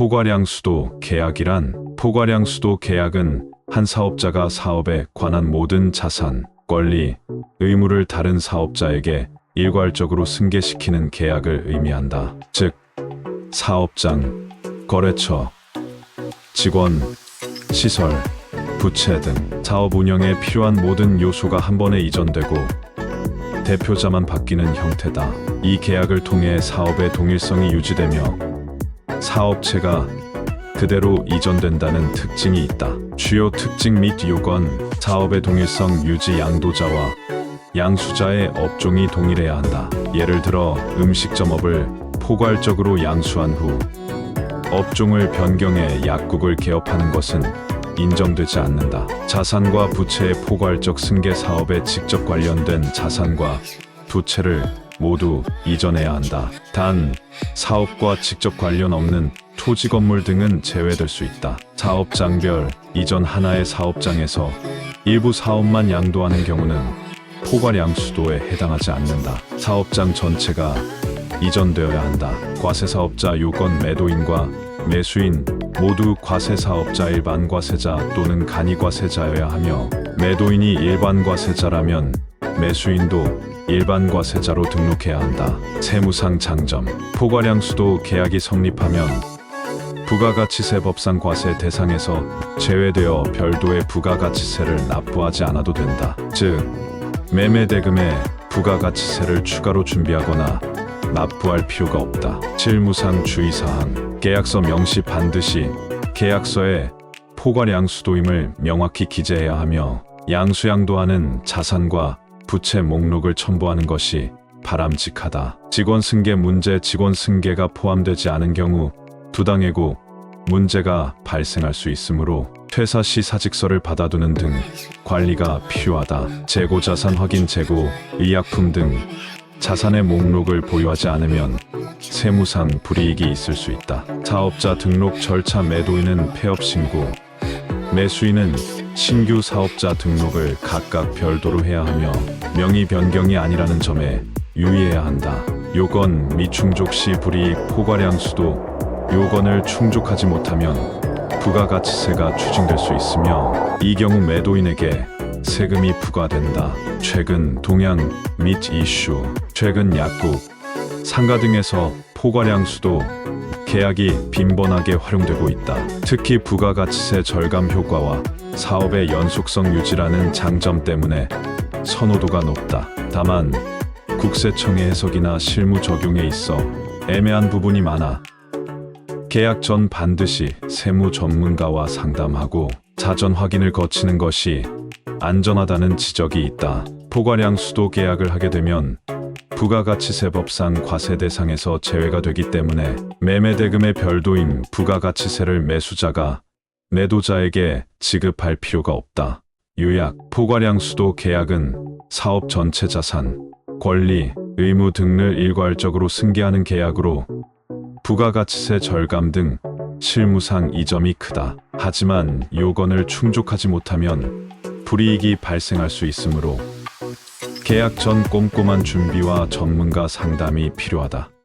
포괄량 수도 계약이란 포괄량 수도 계약은 한 사업자가 사업에 관한 모든 자산, 권리, 의무를 다른 사업자에게 일괄적으로 승계시키는 계약을 의미한다. 즉, 사업장, 거래처, 직원, 시설, 부채 등 사업 운영에 필요한 모든 요소가 한 번에 이전되고 대표자만 바뀌는 형태다. 이 계약을 통해 사업의 동일성이 유지되며 사업체가 그대로 이전된다는 특징이 있다. 주요 특징 및 요건 사업의 동일성 유지 양도자와 양수자의 업종이 동일해야 한다. 예를 들어 음식점업을 포괄적으로 양수한 후 업종을 변경해 약국을 개업하는 것은 인정되지 않는다. 자산과 부채의 포괄적 승계 사업에 직접 관련된 자산과 부채를 모두 이전해야 한다. 단, 사업과 직접 관련 없는 토지 건물 등은 제외될 수 있다. 사업장별 이전 하나의 사업장에서 일부 사업만 양도하는 경우는 포괄 양수도에 해당하지 않는다. 사업장 전체가 이전되어야 한다. 과세사업자 요건 매도인과 매수인 모두 과세사업자 일반 과세자 또는 간이 과세자여야 하며 매도인이 일반 과세자라면 매수인도 일반 과세자로 등록해야 한다. 세무상 장점 포괄량 수도 계약이 성립하면 부가가치세법상 과세 대상에서 제외되어 별도의 부가가치세를 납부하지 않아도 된다. 즉 매매 대금에 부가가치세를 추가로 준비하거나 납부할 필요가 없다. 실무상 주의사항 계약서 명시 반드시 계약서에 포괄 양수도임을 명확히 기재해야 하며 양수양도하는 자산과 부채 목록을 첨부하는 것이 바람직하다. 직원 승계 문제 직원 승계가 포함되지 않은 경우 부당해고 문제가 발생할 수 있으므로 퇴사 시 사직서를 받아두는 등 관리가 필요하다. 재고 자산 확인 재고, 의약품 등 자산의 목록을 보유하지 않으면 세무상 불이익이 있을 수 있다. 사업자 등록 절차 매도인은 폐업 신고, 매수인은 신규 사업자 등록을 각각 별도로 해야 하며 명의 변경이 아니라는 점에 유의해야 한다. 요건 미충족 시 불이익 포괄량 수도 요건을 충족하지 못하면 부가가치세가 추징될 수 있으며 이 경우 매도인에게 세금이 부과된다. 최근 동향 및 이슈, 최근 약국, 상가 등에서 포괄량 수도 계약이 빈번하게 활용되고 있다. 특히 부가가치세 절감 효과와 사업의 연속성 유지라는 장점 때문에 선호도가 높다. 다만 국세청의 해석이나 실무 적용에 있어 애매한 부분이 많아 계약 전 반드시 세무 전문가와 상담하고 사전 확인을 거치는 것이 안전하다는 지적이 있다. 포괄량 수도 계약을 하게 되면 부가가치세법상 과세 대상에서 제외가 되기 때문에 매매 대금의 별도인 부가가치세를 매수자가 매도자에게 지급할 필요가 없다. 요약 포괄량 수도 계약은 사업 전체 자산, 권리, 의무 등을 일괄적으로 승계하는 계약으로 부가가치세 절감 등 실무상 이점이 크다. 하지만 요건을 충족하지 못하면 불이익이 발생할 수 있으므로 계약 전 꼼꼼한 준비와 전문가 상담이 필요하다.